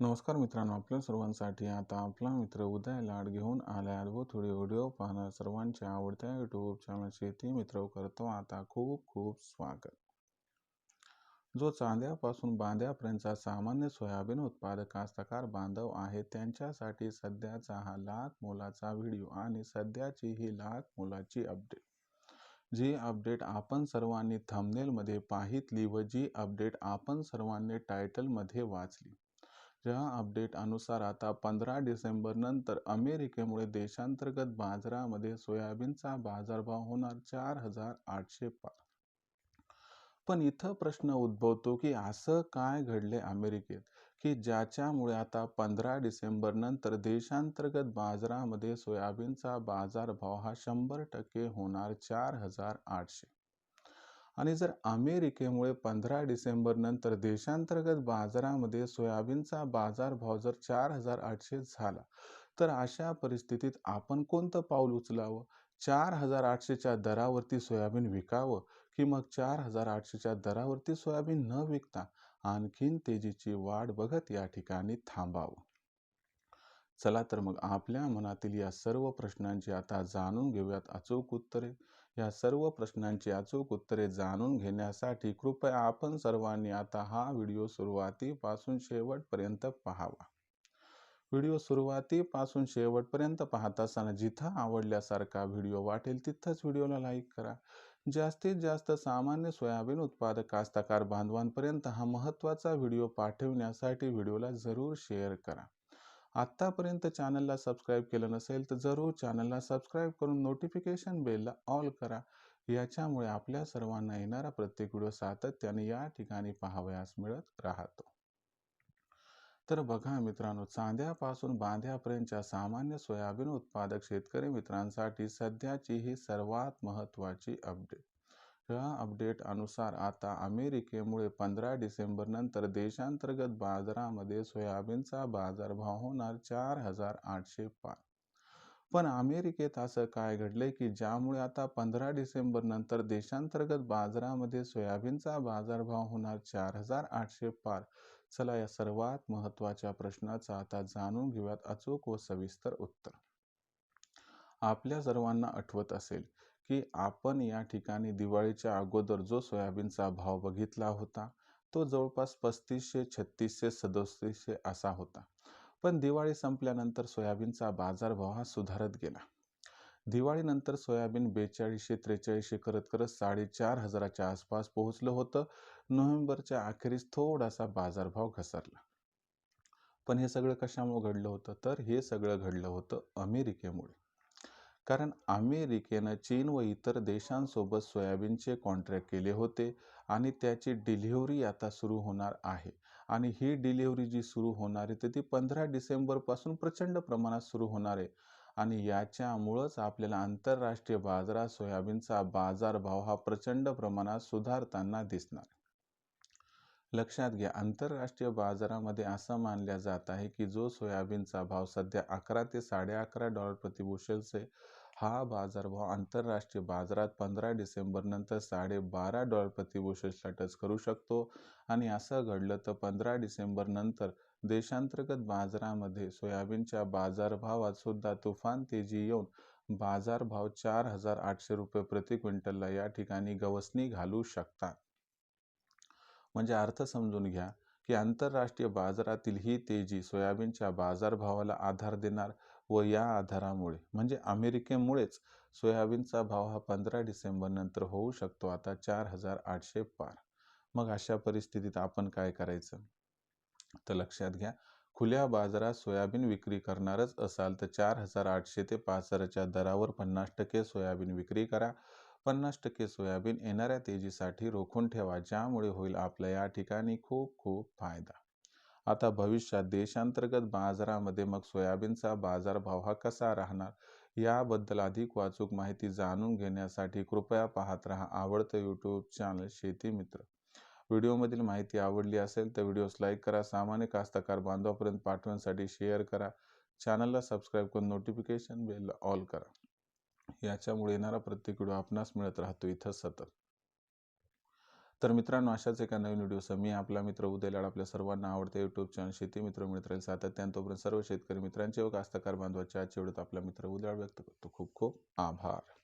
नमस्कार मित्रांनो आपल्या सर्वांसाठी आता आपला मित्र उदय लाड घेऊन आला व थोडी व्हिडिओ पाहणार. सर्वांच्या आवडत्या यूट्यूब चॅनल शेती मित्र करतो. आता खूप खूप स्वागत. जो चांद्यापासून बांध्यापर्यंतचा सामान्य सोयाबीन उत्पादक कास्तकार बांधव आहे त्यांच्यासाठी सध्याचा हा लाख मोलाचा व्हिडिओ आणि सध्याची ही लाख मोलाची अपडेट जी अपडेट आपण सर्वांनी थंबनेलमध्ये पाहितली व जी अपडेट आपण सर्वांनी टायटलमध्ये वाचली. या अपडेट अनुसार आता पंधरा डिसेंबर नंतर अमेरिकेमुळे देशांतर्गत बाजारामध्ये सोयाबीनचा बाजारभाव होणार चार हजार आठशे पार पण इथं प्रश्न उद्भवतो की असं काय घडले अमेरिकेत की ज्याच्यामुळे आता पंधरा डिसेंबर नंतर देशांतर्गत बाजारामध्ये सोयाबीनचा बाजारभाव हा शंभर टक्के होणार चार हजार आठशे. आणि जर अमेरिकेमुळे पंधरा डिसेंबर नंतर देशांतर्गत बाजारामध्ये सोयाबीनचा बाजारभाव जर चार हजार आठशे झाला तर अशा परिस्थितीत आपण कोणतं पाऊल उचलावं? चार हजार आठशेच्या दरावरती सोयाबीन विकावं की मग चार हजार आठशेच्या दरावरती सोयाबीन न विकता आणखीन तेजीची वाढ बघत या ठिकाणी थांबावं? चला तर मग आपल्या मनातील या सर्व प्रश्नांची आता जाणून घेऊयात अचूक उत्तरे. या सर्व प्रश्नांची अचूक उत्तरे जाणून घेण्यासाठी कृपया आपण सर्वांनी आता हा व्हिडिओ सुरुवातीपासून शेवटपर्यंत पाहावा. व्हिडिओ सुरुवातीपासून शेवटपर्यंत पाहत असताना जिथं आवडल्यासारखा व्हिडिओ वाटेल तिथंच व्हिडिओला लाईक करा. जास्तीत जास्त सामान्य सोयाबीन उत्पादक कास्तकार बांधवांपर्यंत हा महत्त्वाचा व्हिडिओ पाठवण्यासाठी व्हिडिओला जरूर शेअर करा. आत्तापर्यंत चॅनलला सबस्क्राईब केलं नसेल तर जरूर चॅनलला सबस्क्राईब करून नोटिफिकेशन बेलला ऑल करा. याच्यामुळे आपल्या सर्वांना येणारा प्रत्येक व्हिडिओ सातत्याने या ठिकाणी पाहावयास मिळत राहतो. तर बघा मित्रांनो चांद्यापासून बांध्यापर्यंतच्या सामान्य सोयाबीन उत्पादक शेतकरी मित्रांसाठी सध्याची ही सर्वात महत्त्वाची अपडेट ह्या अपडेट अनुसार आता अमेरिकेमुळे पंधरा डिसेंबरनंतर देशांतर्गत बाजारामध्ये सोयाबीनचा बाजारभाव होणार चार हजार आठशे पार पण अमेरिकेत असं काय घडले की ज्यामुळे आता पंधरा डिसेंबरनंतर देशांतर्गत बाजारामध्ये सोयाबीनचा बाजारभाव होणार चार हजार आठशे पार चला या सर्वात महत्त्वाच्या प्रश्नाचा आता जाणून घेऊयात अचूक व सविस्तर उत्तर. आपल्या सर्वांना आठवत असेल की आपण या ठिकाणी दिवाळीच्या अगोदर जो सोयाबीनचा भाव बघितला होता तो जवळपास पस्तीसशे छत्तीसशे सदोतीसशे असा होता. पण दिवाळी संपल्यानंतर सोयाबीनचा बाजारभाव हा सुधारत गेला. दिवाळीनंतर सोयाबीन बेचाळीसशे त्रेचाळीसशे करत करत साडेचार हजाराच्या आसपास पोहोचलं होतं. नोव्हेंबरच्या अखेरीस थोडासा बाजारभाव घसरला. पण हे सगळं कशामुळे घडलं होतं? तर हे सगळं घडलं होतं अमेरिकेमुळे. कारण अमेरिकेनं चीन व इतर देशांसोबत सोयाबीनचे कॉन्ट्रॅक्ट केले होते आणि त्याची डिलिव्हरी आता सुरू होणार आहे. आणि ही डिलिव्हरी जी सुरू होणार आहे तर ती पंधरा डिसेंबरपासून प्रचंड प्रमाणात सुरू होणार आहे. आणि याच्यामुळंच आपल्याला आंतरराष्ट्रीय बाजारात सोयाबीनचा बाजारभाव हा प्रचंड प्रमाणात सुधारताना दिसणार लक्षात घ्या आंतरराष्ट्रीय बाजारामध्ये असं मानल्या जात आहे की जो सोयाबीनचा भाव सध्या अकरा ते साडे अकरा डॉलर प्रतिबुशलचे हा बाजारभाव आंतरराष्ट्रीय बाजारात पंधरा डिसेंबरनंतर साडेबारा डॉलर प्रतिबुशलला टच करू शकतो. आणि असं घडलं तर पंधरा डिसेंबरनंतर देशांतर्गत बाजारामध्ये सोयाबीनच्या बाजारभावात सुद्धा तुफान तेजी येऊन बाजारभाव चार हजार आठशे रुपये प्रति क्विंटलला या ठिकाणी गवसणी घालू शकतात. म्हणजे अर्थ समजून घ्या की आंतरराष्ट्रीय बाजारातील ही तेजी सोयाबीनच्या बाजारभावाला आधार देणार व या आधारामुळे म्हणजे अमेरिकेमुळेच सोयाबीनचा भाव हा पंधरा डिसेंबरनंतर होऊ शकतो आता चार हजार आठशे पार. मग अशा परिस्थितीत आपण काय करायचं? तर लक्षात घ्या खुल्या बाजारात सोयाबीन विक्री करणारच असाल तर चार हजार आठशे ते पाच हजाराच्या दरावर पन्नास टक्के सोयाबीन विक्री करा. पन्नास टक्के सोयाबीन येणाऱ्या तेजीसाठी रोखून ठेवा ज्यामुळे होईल आपल्या या ठिकाणी खूप खूप फायदा. आता भविष्यात देशांतर्गत बाजारामध्ये मग सोयाबीनचा बाजारभाव हा कसा राहणार? याबद्दल अधिक वाचूक माहिती जाणून घेण्यासाठी कृपया पाहत राहा आवडतं यूट्यूब चॅनल शेती मित्र. व्हिडिओमधील माहिती आवडली असेल तर व्हिडिओस लाईक करा सामान्य कास्तकार बांधवापर्यंत पाठवण्यासाठी शेअर करा. चॅनलला सबस्क्राईब करून नोटिफिकेशन बेल ऑल करा. याच्यामुळे येणारा प्रत्येक व्हिडिओ आपणास मिळत राहतो इथं सतत. तर मित्रांनो अशाच एका नवीन व्हिडिओसह मी आपला मित्र उदय लाड आपल्या सर्वांना आवडते यूट्यूब चॅनल शेती मित्र मिळत राहील तोपर्यंत सर्व शेतकरी मित्रांचे व कास्तकार बांधवाचे आजचे आपला मित्र उदय व्यक्त करतो. खूप खूप आभार.